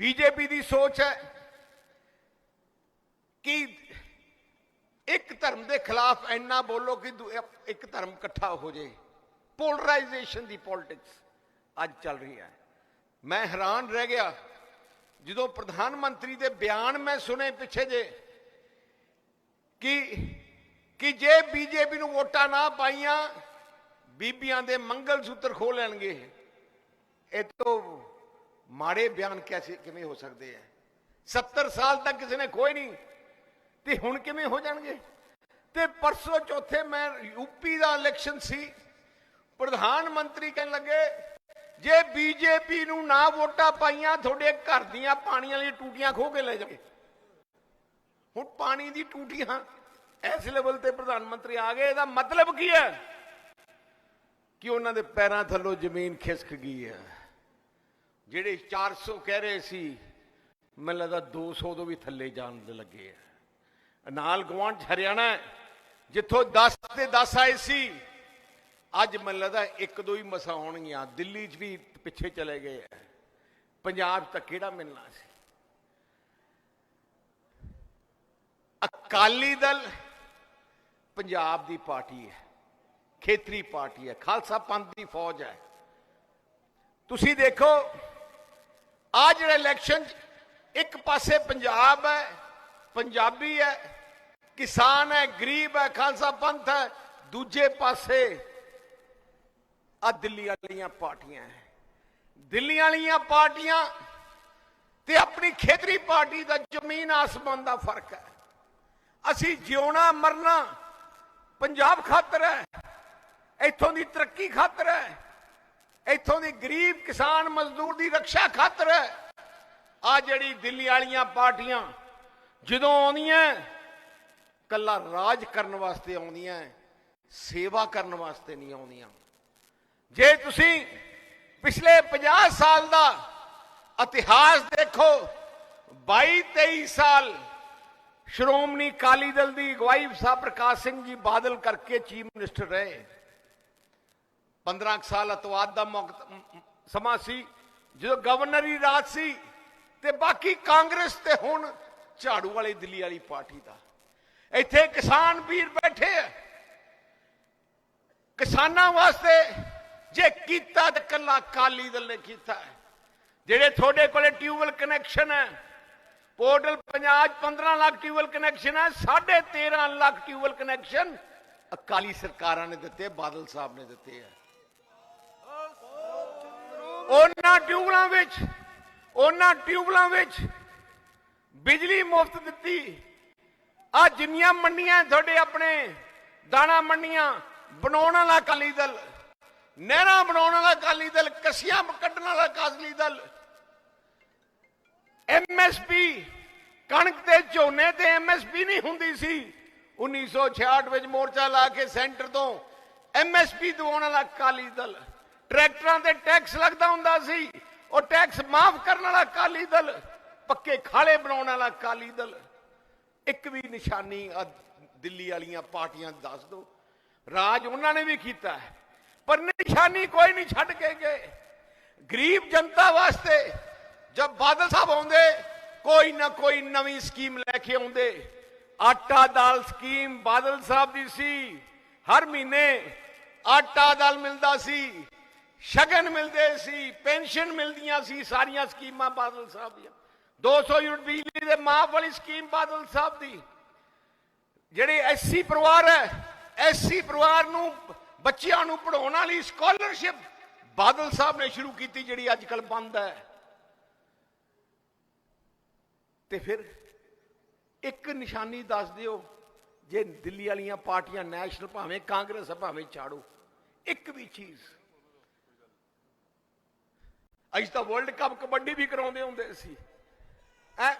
BJP ਦੀ ਸੋਚ ਹੈ ਕਿ ਇੱਕ ਧਰਮ ਦੇ ਖਿਲਾਫ ਇੰਨਾ ਬੋਲੋ ਕਿ ਇੱਕ ਧਰਮ ਇਕੱਠਾ ਹੋ ਜੇ। ਪੋਲਰਾਈਜੇਸ਼ਨ ਦੀ ਪੋਲਿਟਿਕਸ ਅੱਜ ਚੱਲ ਰਹੀ ਹੈ। ਮੈਂ ਹੈਰਾਨ ਰਹਿ ਗਿਆ ਜਦੋਂ ਪ੍ਰਧਾਨ ਮੰਤਰੀ ਦੇ ਬਿਆਨ ਮੈਂ ਸੁਨੇ ਪਿੱਛੇ ਜੇ ਕਿ ਕਿ ਜੇ ਬੀਜੇਪੀ ਨੂੰ ਵੋਟਾਂ ਨਾ ਪਾਈਆਂ, ਬੀਬੀਆਂ ਦੇ ਮੰਗਲ ਸੂਤਰ ਖੋ ਲੈਣਗੇ। ਇਹ ਤੋਂ ਮਾੜੇ ਬਿਆਨ ਕੈਸੇ ਕਿਵੇਂ ਹੋ ਸਕਦੇ ਆ? 70 ਸਾਲ ਤੱਕ ਕਿਸੇ ਨੇ ਖੋਏ ਨਹੀਂ। ਤੇ ਹੁਣ ਕਿਵੇਂ ਹੋ ਜਾਣਗੇ? ਤੇ ਪਰਸੋਂ ਚੌਥੇ ਮੈਂ ਯੂਪੀ ਦਾ ਇਲੈਕਸ਼ਨ ਸੀ। ਪ੍ਰਧਾਨ ਮੰਤਰੀ ਕਹਿਣ ਲੱਗੇ, ਜੇ ਬੀਜੇਪੀ ਨੂੰ ਨਾ ਵੋਟਾਂ ਪਾਈਆਂ, ਤੁਹਾਡੇ ਘਰ ਦੀਆਂ ਪਾਣੀ ਵਾਲੀਆਂ ਟੂਟੀਆਂ ਖੋ ਕੇ ਲੈ ਜਾਵੇ ਹੁਣ ਪਾਣੀ ਦੀ ਟੂਟੀਆਂ ਇਸ ਲੈਵਲ ਤੇ ਪ੍ਰਧਾਨ ਮੰਤਰੀ ਆ ਗਏ। ਇਹਦਾ ਮਤਲਬ ਕੀ ਹੈ? ਕਿ ਉਹਨਾਂ ਦੇ ਪੈਰਾਂ ਥੱਲੋਂ ਜ਼ਮੀਨ ਖਿਸਕ ਗਈ ਹੈ। ਜਿਹੜੇ 400 ਕਹਿ ਰਹੇ ਸੀ, ਮੈਨੂੰ ਲੱਗਦਾ 200 ਤੋਂ ਵੀ ਥੱਲੇ ਜਾਣ ਦੇ ਲੱਗੇ ਆ। ਨਾਲ ਗਵਾਂਢ 'ਚ ਹਰਿਆਣਾ ਜਿੱਥੋਂ 10 ਤੇ 10 ਆਏ ਸੀ, ਅੱਜ ਮੈਨੂੰ ਲੱਗਦਾ ਇੱਕ ਦੋ ਹੀ ਮਸਾ ਹੋਣਗੀਆਂ। ਦਿੱਲੀ 'ਚ ਵੀ ਪਿੱਛੇ ਚਲੇ ਗਏ ਆ। ਪੰਜਾਬ 'ਚ ਤਾਂ ਕਿਹੜਾ ਮਿਲਣਾ ਸੀ? ਅਕਾਲੀ ਦਲ ਪੰਜਾਬ ਦੀ ਪਾਰਟੀ ਹੈ, ਖੇਤਰੀ ਪਾਰਟੀ ਹੈ, ਖਾਲਸਾ ਪੰਥ ਦੀ ਫੌਜ ਹੈ। ਤੁਸੀਂ ਦੇਖੋ ਆ ਜਿਹੜਾ ਇਲੈਕਸ਼ਨ 'ਚ ਇੱਕ ਪਾਸੇ ਪੰਜਾਬ ਹੈ, ਪੰਜਾਬੀ ਹੈ, ਕਿਸਾਨ ਹੈ, ਗਰੀਬ ਹੈ, ਖਾਲਸਾ ਪੰਥ ਹੈ, ਦੂਜੇ ਪਾਸੇ ਆ ਦਿੱਲੀ ਵਾਲੀਆਂ ਪਾਰਟੀਆਂ ਹੈ। ਦਿੱਲੀ ਵਾਲੀਆਂ ਪਾਰਟੀਆਂ ਤੇ ਆਪਣੀ ਖੇਤਰੀ ਪਾਰਟੀ ਦਾ ਜ਼ਮੀਨ ਆਸਮਾਨ ਦਾ ਫ਼ਰਕ ਹੈ। ਅਸੀਂ ਜਿਉਣਾ, ਮਰਨਾ, ਪੰਜਾਬ ਖਾਤਰ ਹੈ, ਇੱਥੋਂ ਦੀ ਤਰੱਕੀ ਖਾਤਰ ਹੈ। ਇੱਥੋਂ ਦੀ ਗਰੀਬ ਕਿਸਾਨ ਮਜ਼ਦੂਰ ਦੀ ਰੱਖਿਆ ਖਾਤਰ ਆ ਜਿਹੜੀ ਦਿੱਲੀ ਵਾਲੀਆਂ ਪਾਰਟੀਆਂ ਜਦੋਂ ਆਉਂਦੀਆਂ, ਕੱਲਾ ਰਾਜ ਕਰਨ ਵਾਸਤੇ ਆਉਂਦੀਆਂ, ਸੇਵਾ ਕਰਨ ਵਾਸਤੇ ਨਹੀਂ ਆਉਂਦੀਆਂ। ਜੇ ਤੁਸੀਂ ਪਿਛਲੇ 50 ਸਾਲ ਦਾ ਇਤਿਹਾਸ ਦੇਖੋ 22 23 ਸਾਲ ਸ਼੍ਰੋਮਣੀ ਅਕਾਲੀ ਦਲ ਦੀ ਅਗਵਾਈ ਸਾਹਿਬ ਪ੍ਰਕਾਸ਼ ਸਿੰਘ ਜੀ ਬਾਦਲ ਕਰਕੇ ਚੀਫ ਮਿਨਿਸਟਰ ਰਹੇ। 15 ਕੁ ਸਾਲ ਅਤਵਾਦ ਦਾ ਮੁਕਤ ਸਮਾਂ ਸੀ, ਜਦੋਂ ਗਵਰਨਰ ਹੀ ਰਾਜ ਸੀ ਤੇ ਬਾਕੀ ਕਾਂਗਰਸ ਤੇ ਹੁਣ ਝਾੜੂ ਵਾਲੀ ਦਿੱਲੀ ਵਾਲੀ ਪਾਰਟੀ ਦਾ। ਇੱਥੇ ਕਿਸਾਨ ਵੀਰ ਬੈਠੇ ਆ। ਕਿਸਾਨਾਂ ਵਾਸਤੇ ਜੇ ਕੀਤਾ ਤਾਂ ਕੱਲਾ ਅਕਾਲੀ ਦਲ ਨੇ ਕੀਤਾ ਜਿਹੜੇ ਤੁਹਾਡੇ ਕੋਲੇ ਟਿਊਬਲ ਕਨੈਕਸ਼ਨ ਹੈ, ਪੋਰਟਲ ਪੰਜਾਬ 'ਚ 15 ਲੱਖ ਟਿਊਬਲ ਕਨੈਕਸ਼ਨ ਹੈ 13.5 ਲੱਖ ਟਿਊਬਲ ਕਨੈਕਸ਼ਨ ਅਕਾਲੀ ਸਰਕਾਰਾਂ ਨੇ ਦਿੱਤੇ, ਬਾਦਲ ਸਾਹਿਬ ਨੇ ਦਿੱਤੇ ਹੈ ਉਹਨਾਂ ਟਿਊਬਲਾਂ ਵਿੱਚ, ਉਹਨਾਂ ਟਿਊਬਲਾਂ ਵਿੱਚ ਬਿਜਲੀ ਮੁਫਤ ਦਿੱਤੀ। ਆ ਜਿੰਨੀਆਂ ਮੰਡੀਆਂ ਤੁਹਾਡੇ ਆਪਣੇ ਦਾਣਾ ਮੰਡੀਆਂ ਬਣਾਉਣ ਵਾਲਾ ਅਕਾਲੀ ਦਲ, ਨਹਿਰਾਂ ਬਣਾਉਣ ਵਾਲਾ ਅਕਾਲੀ ਦਲ, ਕਸੀਆਂ ਕੱਢਣ ਵਾਲਾ ਅਕਾਲੀ ਦਲ ਐਮਐਸਪੀ ਕਣਕ ਤੇ ਝੋਨੇ ਤੇ ਐਮਐਸਪੀ ਨਹੀਂ ਹੁੰਦੀ ਸੀ। 1966 ਵਿੱਚ ਮੋਰਚਾ ਲਾ ਕੇ ਸੈਂਟਰ ਤੋਂ ਐਮਐਸਪੀ ਦਿਵਾਉਣ ਵਾਲਾ ਅਕਾਲੀ ਦਲ। ਟਰੈਕਟਰਾਂ ਤੇ ਟੈਕਸ ਲੱਗਦਾ ਹੁੰਦਾ ਸੀ। ਉਹ ਟੈਕਸ ਮਾਫ ਕਰਨ ਵਾਲਾ ਅਕਾਲੀ ਦਲ, ਪੱਕੇ ਖਾਲੇ ਬਣਾਉਣ ਵਾਲਾ ਅਕਾਲੀ ਦਲ। ਇੱਕ ਵੀ ਨਿਸ਼ਾਨੀ ਦਿੱਲੀ ਵਾਲੀਆਂ ਪਾਰਟੀਆਂ ਦੱਸ ਦਿਓ। ਰਾਜ ਉਹਨਾਂ ਨੇ ਵੀ ਕੀਤਾ ਹੈ। ਪਰ ਨਿਸ਼ਾਨੀ ਕੋਈ ਨਹੀਂ ਛੱਡ ਕੇ ਗਏ। ਗਰੀਬ ਜਨਤਾ ਵਾਸਤੇ ਜਦ ਬਾਦਲ ਸਾਹਿਬ ਆਉਂਦੇ, ਕੋਈ ਨਾ ਕੋਈ ਨਵੀਂ ਸਕੀਮ ਲੈ ਕੇ ਆਉਂਦੇ। ਆਟਾ ਦਾਲ ਸਕੀਮ ਬਾਦਲ ਸਾਹਿਬ ਦੀ ਸੀ। ਹਰ ਮਹੀਨੇ ਆਟਾ ਦਾਲ ਮਿਲਦਾ ਸੀ। ਸ਼ਗਨ ਮਿਲਦੇ ਸੀ, ਪੈਨਸ਼ਨ ਮਿਲਦੀਆਂ ਸੀ, ਸਾਰੀਆਂ ਸਕੀਮਾਂ ਬਾਦਲ ਸਾਹਿਬ ਦੀਆਂ। 200 ਯੂਨਿਟ ਬਿਜਲੀ ਦੇ ਮਾਫ ਵਾਲੀ ਸਕੀਮ ਬਾਦਲ ਸਾਹਿਬ ਦੀ। ਜਿਹੜੇ ਐਸਸੀ ਪਰਿਵਾਰ ਹੈ ਐਸਸੀ ਪਰਿਵਾਰ ਨੂੰ, ਬੱਚਿਆਂ ਨੂੰ ਪੜਾਉਣ ਵਾਲੀ ਸਕਾਲਰਸ਼ਿਪ ਬਾਦਲ ਸਾਹਿਬ ਨੇ ਸ਼ੁਰੂ ਕੀਤੀ, ਜਿਹੜੀ ਅੱਜ ਕੱਲ ਬੰਦ ਹੈ। ਤੇ ਫਿਰ ਇੱਕ ਨਿਸ਼ਾਨੀ ਦੱਸ ਦਿਓ, ਜੇ ਦਿੱਲੀ ਵਾਲੀਆਂ ਪਾਰਟੀਆਂ, ਨੈਸ਼ਨਲ ਭਾਵੇਂ ਕਾਂਗਰਸ ਭਾਵੇਂ ਛਾੜੋ ਇੱਕ ਵੀ ਚੀਜ਼ ਅੱਜ ਤਾਂ ਵਰਲਡ ਕੱਪ ਕਬੱਡੀ ਵੀ ਕਰਾਉਂਦੇ ਹੁੰਦੇ ਸੀ। ਐ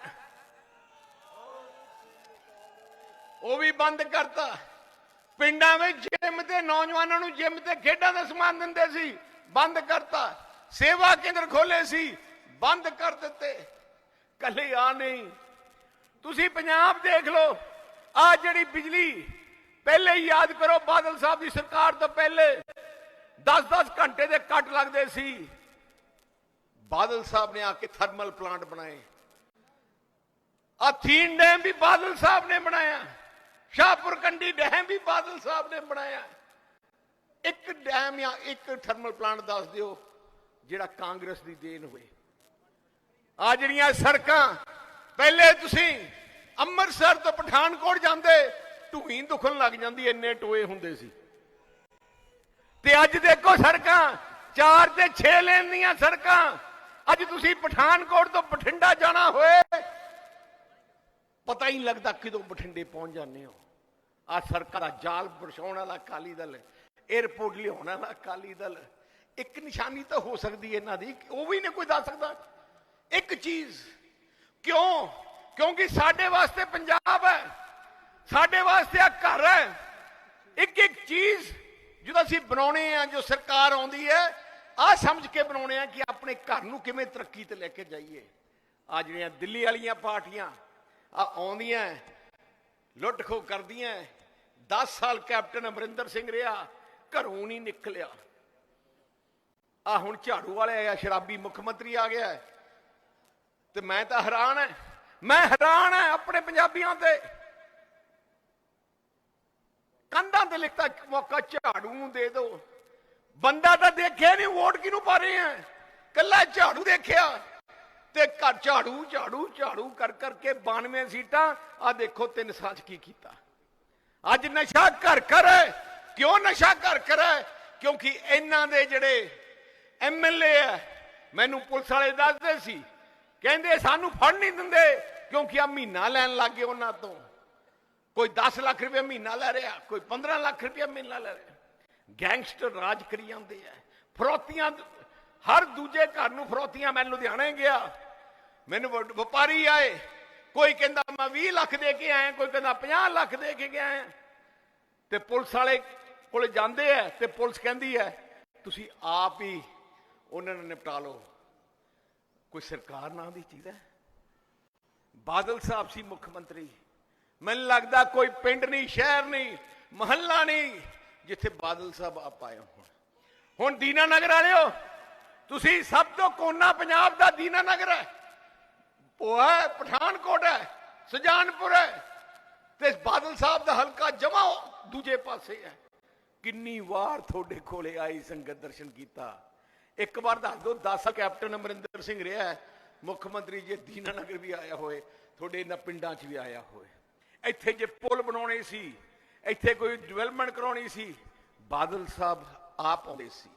ਉਹ ਵੀ ਬੰਦ ਕਰਤਾ। ਪਿੰਡਾਂ ਵਿੱਚ ਜਿਮ ਤੇ ਨੌਜਵਾਨਾਂ ਨੂੰ ਜਿਮ ਤੇ ਖੇਡਾਂ ਦਾ ਸਮਾਨ ਦਿੰਦੇ ਸੀ। ਬੰਦ ਕਰਤਾ। ਸੇਵਾ ਕੇਂਦਰ ਖੋਲੇ ਸੀ। ਬੰਦ ਕਰ ਦਿੱਤੇ। ਕੱਲੇ ਆ ਨਹੀਂ। ਤੁਸੀਂ ਪੰਜਾਬ ਦੇਖ ਲਓ। ਆ ਜਿਹੜੀ ਬਿਜਲੀ, ਪਹਿਲੇ ਹੀ ਯਾਦ ਕਰੋ ਬਾਦਲ ਸਾਹਿਬ ਦੀ ਸਰਕਾਰ ਤੋਂ ਪਹਿਲੇ 10-10 ਘੰਟੇ ਦੇ ਕੱਟ ਲੱਗਦੇ ਸੀ। ਬਾਦਲ ਸਾਹਿਬ ਨੇ ਆ ਕੇ ਥਰਮਲ ਪਲਾਂਟ ਬਣਾਏ। ਆ ਥੀਨ ਡੈਮ ਵੀ ਬਾਦਲ ਸਾਹਿਬ ਨੇ ਬਣਾਇਆ। ਸ਼ਾਹਪੁਰ ਕੰਡੀ ਡੈਮ ਵੀ ਬਾਦਲ ਸਾਹਿਬ ਨੇ ਬਣਾਇਆ। ਇੱਕ ਡੈਮ ਜਾਂ ਇੱਕ ਥਰਮਲ ਪਲਾਂਟ ਦੱਸ ਦਿਓ, ਜਿਹੜਾ ਕਾਂਗਰਸ ਦੀ ਦੇਣ ਹੋਏ ਆ ਜਿਹੜੀਆਂ ਸੜਕਾਂ, ਪਹਿਲੇ ਤੁਸੀਂ ਅੰਮ੍ਰਿਤਸਰ ਤੋਂ ਪਠਾਨਕੋਟ ਜਾਂਦੇ ਢੂਹੀ ਦੁਖਣ ਲੱਗ ਜਾਂਦੀ, ਇੰਨੇ ਟੋਏ ਹੁੰਦੇ ਸੀ। ਤੇ ਅੱਜ ਦੇਖੋ ਸੜਕਾਂ, ਚਾਰ ਤੇ 6 ਲੇਨ ਦੀਆਂ ਸੜਕਾਂ। ਅੱਜ ਤੁਸੀਂ ਪਠਾਨਕੋਟ ਤੋਂ ਬਠਿੰਡਾ ਜਾਣਾ ਹੋਏ। ਪਤਾ ਹੀ ਨਹੀਂ ਲੱਗਦਾ ਕਿਦੋਂ ਬਠਿੰਡੇ ਪਹੁੰਚ ਜਾਂਦੇ ਹੋ। ਆ ਸੜਕਾਂ ਦਾ ਜਾਲ ਵਿਛਾਉਣ ਵਾਲਾ ਅਕਾਲੀ ਦਲ 에어ਪੋਰਟ ਲਿਆਉਣ ਵਾਲਾ ਅਕਾਲੀ ਦਲ। ਇੱਕ ਨਿਸ਼ਾਨੀ ਤਾਂ ਹੋ ਸਕਦੀ ਇਹਨਾਂ ਦੀ, ਉਹ ਵੀ ਨਹੀਂ ਕੋਈ ਦੱਸ ਸਕਦਾ। ਇੱਕ ਚੀਜ਼, ਕਿਉਂ? ਕਿਉਂਕਿ ਸਾਡੇ ਵਾਸਤੇ ਪੰਜਾਬ ਹੈ, ਸਾਡੇ ਵਾਸਤੇ ਆ ਘਰ ਹੈ। ਇੱਕ ਇੱਕ ਚੀਜ਼ ਜਦੋਂ ਅਸੀਂ ਬਣਾਉਣੇ ਆ, ਜੋ ਸਰਕਾਰ ਆਉਂਦੀ ਹੈ ਆ ਸਮਝ ਕੇ ਬਣਾਉਣੇ ਆ ਕਿ ਆਪਣੇ ਘਰ ਨੂੰ ਕਿਵੇਂ ਤਰੱਕੀ ਤੇ ਲੈ ਕੇ ਜਾਈਏ। ਆ ਜਿਹੜੀਆਂ ਦਿੱਲੀ ਵਾਲੀਆਂ ਪਾਰਟੀਆਂ, ਆ ਆਉਂਦੀਆਂ ਲੁੱਟ ਖੋ ਕਰਦੀਆਂ 10 ਸਾਲ ਕੈਪਟਨ ਅਮਰਿੰਦਰ ਸਿੰਘ ਰਿਹਾ, ਘਰੋਂ ਨਹੀਂ ਨਿਕਲਿਆ। ਆ ਹੁਣ ਝਾੜੂ ਵਾਲੇ ਆਇਆ ਸ਼ਰਾਬੀ ਮੁੱਖ ਮੰਤਰੀ ਆ ਗਿਆ। ਤੇ ਮੈਂ ਤਾਂ ਹੈਰਾਨ ਹੈ ਮੈਂ ਹੈਰਾਨ ਹੈ ਆਪਣੇ ਪੰਜਾਬੀਆਂ ਤੇ। ਕੰਧਾਂ ਤੇ ਲਿਖਤਾ ਮੌਕਾ, ਝਾੜੂ ਨੂੰ ਦੇ ਦਿਓ। ਬੰਦਾ ਤਾਂ ਦੇਖਿਆ ਨਹੀਂ, ਵੋਟ ਕਿਹਨੂੰ ਪਾ ਰਹੇ ਆ? ਕੱਲਾ ਝਾੜੂ ਦੇਖਿਆ। ਤੇ ਘਰ ਝਾੜੂ ਝਾੜੂ ਝਾੜੂ ਕਰ ਕਰਕੇ 92 ਸੀਟਾਂ ਆ ਦੇਖੋ ਤਿੰਨ ਸਾਲ ਕੀ ਕੀਤਾ। ਅੱਜ ਨਸ਼ਾ ਘਰ ਘਰ ਹੈ। ਕਿਉਂ ਨਸ਼ਾ ਘਰ ਘਰ ਹੈ? ਕਿਉਂਕਿ ਇਹਨਾਂ ਦੇ ਜਿਹੜੇ ਐਮਐਲਏ ਆ, ਮੈਨੂੰ ਪੁਲਿਸ ਵਾਲੇ ਦੱਸਦੇ ਸੀ। ਕਹਿੰਦੇ ਸਾਨੂੰ ਫੜ ਨਹੀਂ ਦਿੰਦੇ, ਕਿਉਂਕਿ ਆ ਮਹੀਨਾ ਲੈਣ ਲੱਗੇ ਉਹਨਾਂ ਤੋਂ। ਕੋਈ 10 ਲੱਖ ਰੁਪਏ ਮਹੀਨਾ ਲੈ ਰਿਹਾ, ਕੋਈ 15 ਲੱਖ ਰੁਪਏ ਮਹੀਨਾ ਲੈ ਰਿਹਾ। ਗੈਂਗਸਟਰ ਰਾਜ ਕਰੀ ਜਾਂਦੇ ਆ। ਫਰੋਤੀਆਂ ਹਰ ਦੂਜੇ ਘਰ ਨੂੰ ਫਰੋਤੀਆਂ ਮੈਂ ਲੁਧਿਆਣੇ ਗਿਆ। ਮੈਨੂੰ ਵਪਾਰੀ ਆਏ। ਕੋਈ ਕਹਿੰਦਾ, ਮੈਂ 20 ਲੱਖ ਦੇ ਕੇ ਆਇਆ। ਕੋਈ ਕਹਿੰਦਾ 50 ਲੱਖ ਦੇ ਕੇ ਗਿਆ ਤੇ ਪੁਲਿਸ ਵਾਲੇ ਕੋਲ ਜਾਂਦੇ ਆ ਤੇ ਪੁਲਿਸ ਕਹਿੰਦੀ ਹੈ, ਤੁਸੀਂ ਆਪ ਹੀ ਉਹਨਾਂ ਨੂੰ ਨਿਪਟਾ ਲਓ। ਕੋਈ ਸਰਕਾਰ ਨਾਂ ਦੀ ਚੀਜ਼ ਹੈ? ਬਾਦਲ ਸਾਹਿਬ ਸੀ ਮੁੱਖ ਮੰਤਰੀ। ਮੈਨੂੰ ਲੱਗਦਾ ਕੋਈ ਪਿੰਡ ਨਹੀਂ, ਸ਼ਹਿਰ ਨਹੀਂ, ਮਹੱਲਾ ਨਹੀਂ। ਜਿੱਥੇ ਬਾਦਲ ਸਾਹਿਬ ਆਪ ਆਏ ਹੋਣ। ਹੁਣ ਦੀਨਾਨਗਰ ਵਾਲਿਓ ਤੁਸੀਂ ਸਭ ਤੋਂ ਕੋਨਾ ਪੰਜਾਬ ਦਾ ਦੀਨਾਨਗਰ ਹੈ। ਉਹ ਹੈ ਪਠਾਨਕੋਟ ਹੈ ਸੁਜਾਨਪੁਰ ਹੈ। ਤੇ ਬਾਦਲ ਸਾਹਿਬ ਦਾ ਹਲਕਾ ਜਮਾ ਦੂਜੇ ਪਾਸੇ ਹੈ। ਕਿੰਨੀ ਵਾਰ ਤੁਹਾਡੇ ਕੋਲੇ ਆਈ ਸੰਗਤ ਦਰਸ਼ਨ ਕੀਤਾ। ਇੱਕ ਵਾਰ ਦੱਸ ਦਿਓ 10 ਕੈਪਟਨ ਅਮਰਿੰਦਰ ਸਿੰਘ ਰਿਹਾ ਹੈ, ਮੁੱਖ ਮੰਤਰੀ ਜੇ ਦੀਨਾ ਨਗਰ ਵੀ ਆਇਆ ਹੋਏ ਤੁਹਾਡੇ ਇਹਨਾਂ ਪਿੰਡਾਂ 'ਚ ਵੀ ਆਇਆ ਹੋਏ। ਇੱਥੇ ਜੇ ਪੁਲ ਬਣਾਉਣੇ ਸੀ ਇੱਥੇ ਕੋਈ ਡਿਵੈਲਪਮੈਂਟ ਕਰਾਉਣੀ ਸੀ? ਬਾਦਲ ਸਾਹਿਬ ਆਪ ਆਉਂਦੇ ਸੀ।